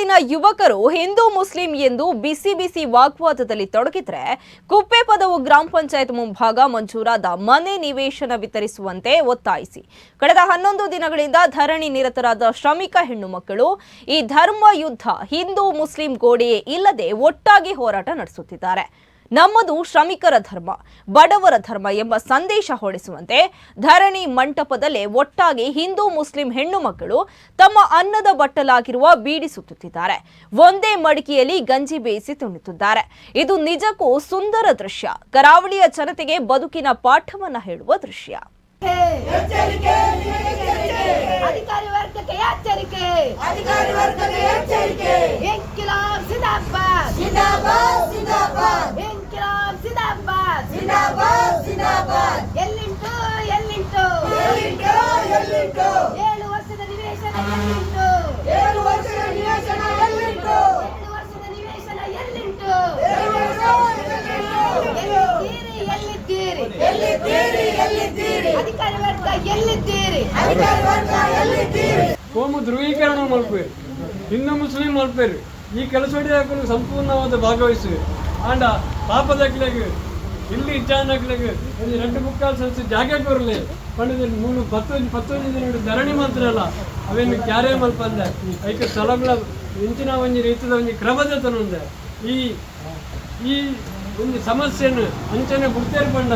ನಾಡಿನ ಯುವಕರು ಹಿಂದೂ, ಮುಸ್ಲಿಂ ಎಂದು ಬಿಸಿ ಬಿಸಿ ವಾಗ್ವಾದದಲ್ಲಿ ತೊಡಗಿದ್ರೆ ಕುಪ್ಪೆ ಪದವು ಗ್ರಾಮ ಪಂಚಾಯತ್ ಮುಂಭಾಗ ಮಂಜೂರಾದ ಮನೆ ನಿವೇಶನ ವಿತರಿಸುವಂತೆ ಒತ್ತಾಯಿಸಿ. ಕಳೆದ ಹನ್ನೊಂದು ದಿನಗಳಿಂದ ಧರಣಿ ನಿರತರಾದ ಶ್ರಮಿಕ ಹೆಣ್ಣು ಮಕ್ಕಳು ಈ ಧರ್ಮ ಯುದ್ಧ ಹಿಂದೂ, ಮುಸ್ಲಿಂ ಗೋಡೆಯೇ ಇಲ್ಲದೆ ಒಟ್ಟಾಗಿ ಹೋರಾಟ ನಡೆಸುತ್ತಿದ್ದಾರೆ. ನಮ್ಮದು ಶ್ರಮಿಕರ ಧರ್ಮ, ಬಡವರ ಧರ್ಮ ಎಂಬ ಸಂದೇಶ ಹೊಡೆಸುವಂತೆ ಧರಣಿ ಮಂಟಪದಲ್ಲೇ ಒಟ್ಟಾಗಿ ಹಿಂದೂ, ಮುಸ್ಲಿಂ ಹೆಣ್ಣು ಮಕ್ಕಳು ತಮ್ಮ ಅನ್ನದ ಬಟ್ಟಲಾಗಿರುವ ಬೀಡಿ ಸುತ್ತುತ್ತಿದ್ದಾರೆ. ಒಂದೇ ಮಡಿಕೆಯಲ್ಲಿ ಗಂಜಿ ಬೇಯಿಸಿ ತಿನ್ನುತ್ತಿದ್ದಾರೆ. ಇದು ನಿಜಕ್ಕೂ ಸುಂದರ ದೃಶ್ಯ. ಕರಾವಳಿಯ ಜನತೆಗೆ ಬದುಕಿನ ಪಾಠವನ್ನ ಹೇಳುವ ದೃಶ್ಯ. ಅಧಿಕಾರಿ ವರ್ಗಕ್ಕೆ ಕೋಮು ಧ್ರುವೀಕರಣ ಮಾಡ್ಬೇರಿ ಹಿಂದೂ ಮುಸ್ಲಿಂ ಮಾಡ್ಬೇರಿ ಈ ಕೆಲಸ ಹಾಕಲು ಸಂಪೂರ್ಣವಾದ ಭಾಗವಹಿಸಿ ಆಂಡ ಪಾಪದಕ್ಲೆಗ್ ಇಲ್ಲಿ ಇಚ್ಚಾನಕ್ಲೆಗ್ ಒಂದು ಎರಡು ಮುಕ್ಕಾಲು ಸಂಸ್ಥೆ ಜಾಗ ಕೊರಲಿ. ಪಂಡಿತ ಮೂರು ಪತ್ತೊಂದು ಪತ್ತೊಂದು ದಿನ ಧರಣಿ ಮಾತ್ರ ಅಲ್ಲ. ಅವೇನು ಕ್ಯಾರೇ ಮಲ್ಪಂದೆ ಐಕೆ ಸ್ಥಳಗಳ ಇಂಚಿನ ಒಂದು ರೀತಿಯ ಒಂದು ಕ್ರಮದ ತನೊಂದೆ ಈ ಈ ಒಂದು ಸಮಸ್ಯೆಯನ್ನು ಅಂಚನೆ ಗುರ್ತೇರು ಪಂಡ